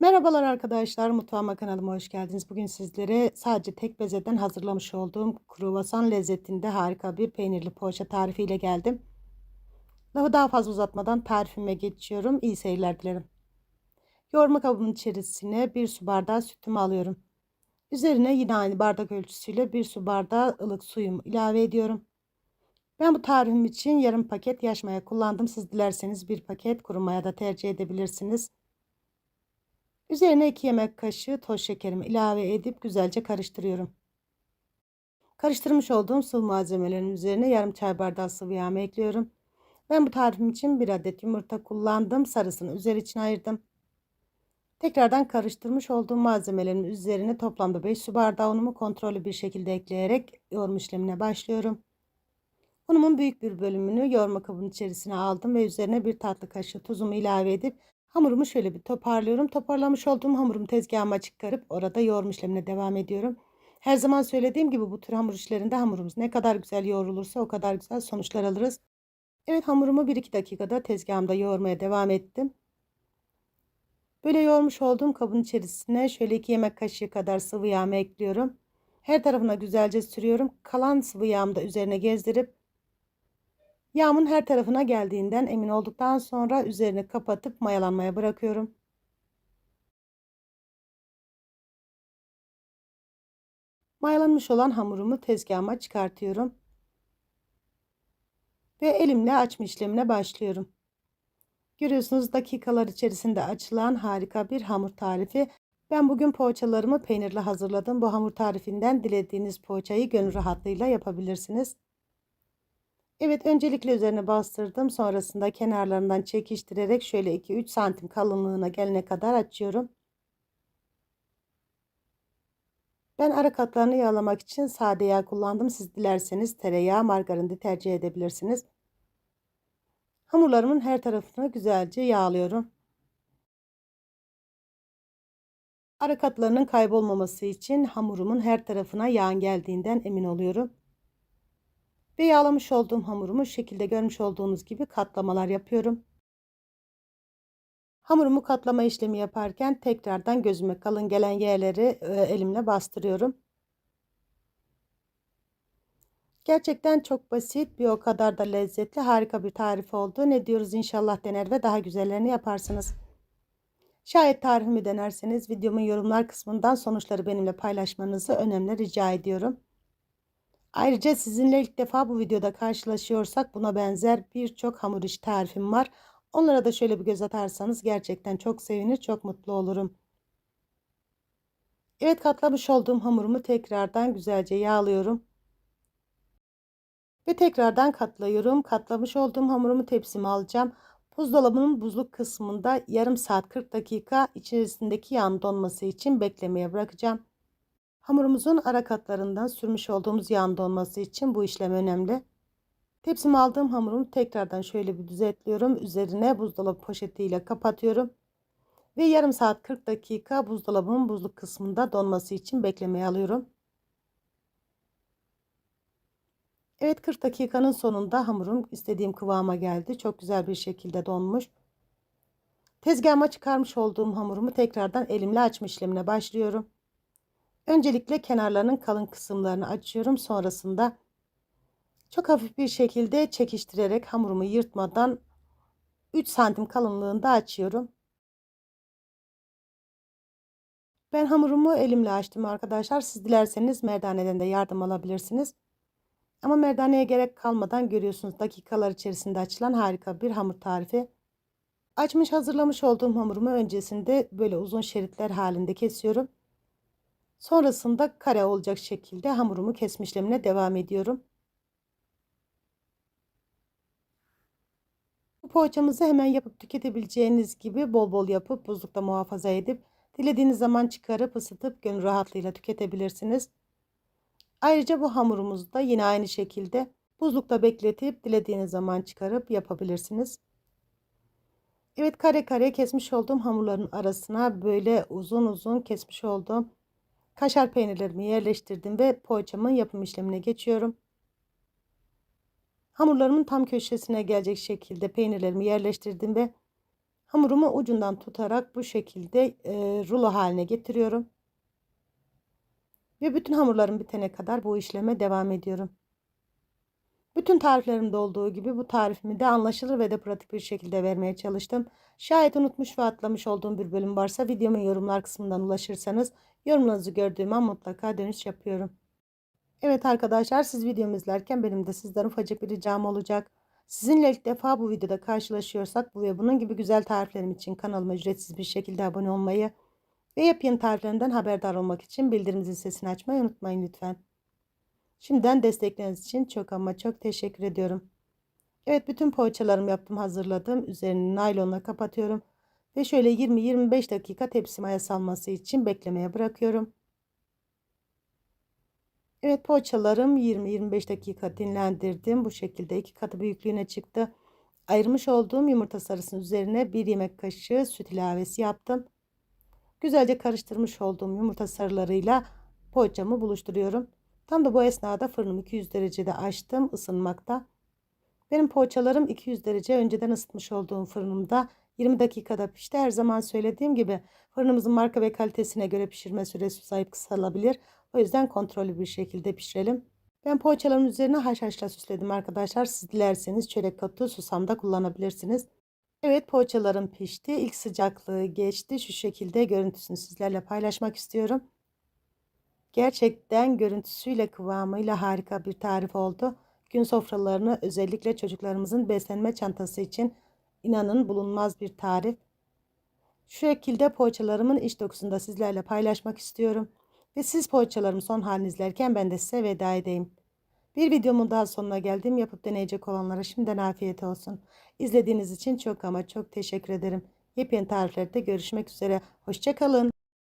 Merhabalar arkadaşlar, mutfağıma kanalıma hoş geldiniz. Bugün sizlere sadece tek bezeden hazırlamış olduğum kruvasan lezzetinde harika bir peynirli poğaça tarifiyle geldim. Lafı daha fazla uzatmadan tarifime geçiyorum. İyi seyirler dilerim. Yoğurma kabımın içerisine bir su bardağı sütümü alıyorum. Üzerine yine aynı bardak ölçüsüyle bir su bardağı ılık suyumu ilave ediyorum. Ben bu tarifim için yarım paket yaş maya kullandım. Siz dilerseniz bir paket kuru maya da tercih edebilirsiniz. Üzerine 2 yemek kaşığı toz şekerimi ilave edip güzelce karıştırıyorum. Karıştırmış olduğum sıvı malzemelerin üzerine yarım çay bardağı sıvı yağımı ekliyorum. Ben bu tarifim için bir adet yumurta kullandım. Sarısını üzeri için ayırdım. Tekrardan karıştırmış olduğum malzemelerin üzerine toplamda 5 su bardağı unumu kontrollü bir şekilde ekleyerek yoğurma işlemine başlıyorum. Unumun büyük bir bölümünü yoğurma kabının içerisine aldım ve üzerine bir tatlı kaşığı tuzumu ilave edip Hamurumu şöyle bir toparlıyorum. Toparlamış olduğum hamurumu tezgahıma çıkarıp orada yoğurma işlemine devam ediyorum. Her zaman söylediğim gibi bu tür hamur işlerinde hamurumuz ne kadar güzel yoğrulursa o kadar güzel sonuçlar alırız. Evet hamurumu 1-2 dakikada tezgahımda yoğurmaya devam ettim. Böyle yoğurmuş olduğum kabın içerisine şöyle 2 yemek kaşığı kadar sıvı yağımı ekliyorum. Her tarafına güzelce sürüyorum. Kalan sıvı yağımı da üzerine gezdirip Yağımın her tarafına geldiğinden emin olduktan sonra üzerini kapatıp mayalanmaya bırakıyorum. Mayalanmış olan hamurumu tezgahıma çıkartıyorum. Ve elimle açma işlemine başlıyorum. Görüyorsunuz dakikalar içerisinde açılan harika bir hamur tarifi. Ben bugün poğaçalarımı peynirle hazırladım. Bu hamur tarifinden dilediğiniz poğaçayı gönül rahatlığıyla yapabilirsiniz. Evet öncelikle üzerine bastırdım. Sonrasında kenarlarından çekiştirerek şöyle 2-3 santim kalınlığına gelene kadar açıyorum. Ben ara katlarını yağlamak için sade yağ kullandım. Siz dilerseniz tereyağı, margarin de tercih edebilirsiniz. Hamurlarımın her tarafını güzelce yağlıyorum. Ara katlarının kaybolmaması için hamurumun her tarafına yağın geldiğinden emin oluyorum. Ve yağlamış olduğum hamurumu şekilde görmüş olduğunuz gibi katlamalar yapıyorum. Hamurumu katlama işlemi yaparken tekrardan gözüme kalın gelen yerleri e, elimle bastırıyorum. Gerçekten çok basit bir o kadar da lezzetli harika bir tarif oldu. Ne diyoruz inşallah dener ve daha güzellerini yaparsınız. Şayet tarifimi denerseniz videomun yorumlar kısmından sonuçları benimle paylaşmanızı önemli rica ediyorum. Ayrıca sizinle ilk defa bu videoda karşılaşıyorsak buna benzer birçok hamur iş tarifim var. Onlara da şöyle bir göz atarsanız gerçekten çok sevinir, çok mutlu olurum. Evet katlamış olduğum hamurumu tekrardan güzelce yağlıyorum. Ve tekrardan katlıyorum. Katlamış olduğum hamurumu tepsime alacağım. Buzdolabının buzluk kısmında yarım saat 40 dakika içerisindeki yağın donması için beklemeye bırakacağım. Hamurumuzun ara katlarından sürmüş olduğumuz yağın donması için bu işlem önemli. Tepsime aldığım hamurumu tekrardan şöyle bir düzeltliyorum. Üzerine buzdolabı poşetiyle kapatıyorum. Ve yarım saat 40 dakika buzdolabının buzluk kısmında donması için beklemeye alıyorum. Evet 40 dakikanın sonunda hamurum istediğim kıvama geldi. Çok güzel bir şekilde donmuş. Tezgahıma çıkarmış olduğum hamurumu tekrardan elimle açma işlemine başlıyorum. Öncelikle kenarlarının kalın kısımlarını açıyorum. Sonrasında çok hafif bir şekilde çekiştirerek hamurumu yırtmadan 3 santim kalınlığında açıyorum. Ben hamurumu elimle açtım arkadaşlar. Siz dilerseniz merdaneden de yardım alabilirsiniz. Ama merdaneye gerek kalmadan görüyorsunuz dakikalar içerisinde açılan harika bir hamur tarifi. Açmış hazırlamış olduğum hamurumu öncesinde böyle uzun şeritler halinde kesiyorum. Sonrasında kare olacak şekilde hamurumu kesme işlemine devam ediyorum. Bu poğaçamızı hemen yapıp tüketebileceğiniz gibi bol bol yapıp buzlukta muhafaza edip dilediğiniz zaman çıkarıp ısıtıp gönül rahatlığıyla tüketebilirsiniz. Ayrıca bu hamurumuzu da yine aynı şekilde buzlukta bekletip dilediğiniz zaman çıkarıp yapabilirsiniz. Evet kare kare kesmiş olduğum hamurların arasına böyle uzun uzun kesmiş olduğum Kaşar peynirlerimi yerleştirdim ve poğaçamın yapım işlemine geçiyorum. Hamurlarımın tam köşesine gelecek şekilde peynirlerimi yerleştirdim ve Hamurumu ucundan tutarak bu şekilde e, rulo haline getiriyorum. Ve bütün hamurlarım bitene kadar bu işleme devam ediyorum. Bütün tariflerimde olduğu gibi bu tarifimi de anlaşılır ve de pratik bir şekilde vermeye çalıştım. Şayet unutmuş ve atlamış olduğum bir bölüm varsa videomun yorumlar kısmından ulaşırsanız yorumlarınızı gördüğüm an mutlaka dönüş yapıyorum. Evet arkadaşlar siz videomu izlerken benim de sizden ufacık bir ricam olacak. Sizinle ilk defa bu videoda karşılaşıyorsak bu ve bunun gibi güzel tariflerim için kanalıma ücretsiz bir şekilde abone olmayı ve yepyeni tariflerimden haberdar olmak için bildirim zil sesini açmayı unutmayın lütfen. Şimdiden destekleriniz için çok ama çok teşekkür ediyorum. Evet bütün poğaçalarımı yaptım hazırladım. Üzerini naylonla kapatıyorum. Ve şöyle 20-25 dakika tepsi maya salması için beklemeye bırakıyorum. Evet poğaçalarım 20-25 dakika dinlendirdim. Bu şekilde iki katı büyüklüğüne çıktı. Ayırmış olduğum yumurta sarısının üzerine bir yemek kaşığı süt ilavesi yaptım. Güzelce karıştırmış olduğum yumurta sarılarıyla poğaçamı buluşturuyorum. Tam da bu esnada fırınımı 200 derecede açtım ısınmakta. Benim poğaçalarım 200 derece önceden ısıtmış olduğum fırınımda 20 dakikada pişti. Her zaman söylediğim gibi fırınımızın marka ve kalitesine göre pişirme süresi uzayıp kısalabilir. O yüzden kontrollü bir şekilde pişirelim. Ben poğaçaların üzerine haşhaşla süsledim arkadaşlar. Siz dilerseniz çörek otu susam da kullanabilirsiniz. Evet poğaçalarım pişti. İlk sıcaklığı geçti. Şu şekilde görüntüsünü sizlerle paylaşmak istiyorum. Gerçekten görüntüsüyle kıvamıyla harika bir tarif oldu. Gün sofralarını özellikle çocuklarımızın beslenme çantası için inanın bulunmaz bir tarif. Şu şekilde poğaçalarımın iç dokusunu da sizlerle paylaşmak istiyorum. Ve siz poğaçalarımı son halini izlerken ben de size veda edeyim. Bir videomun daha sonuna geldim. Yapıp deneyecek olanlara şimdiden afiyet olsun. İzlediğiniz için çok ama çok teşekkür ederim. Yepyeni tariflerde görüşmek üzere. Hoşçakalın.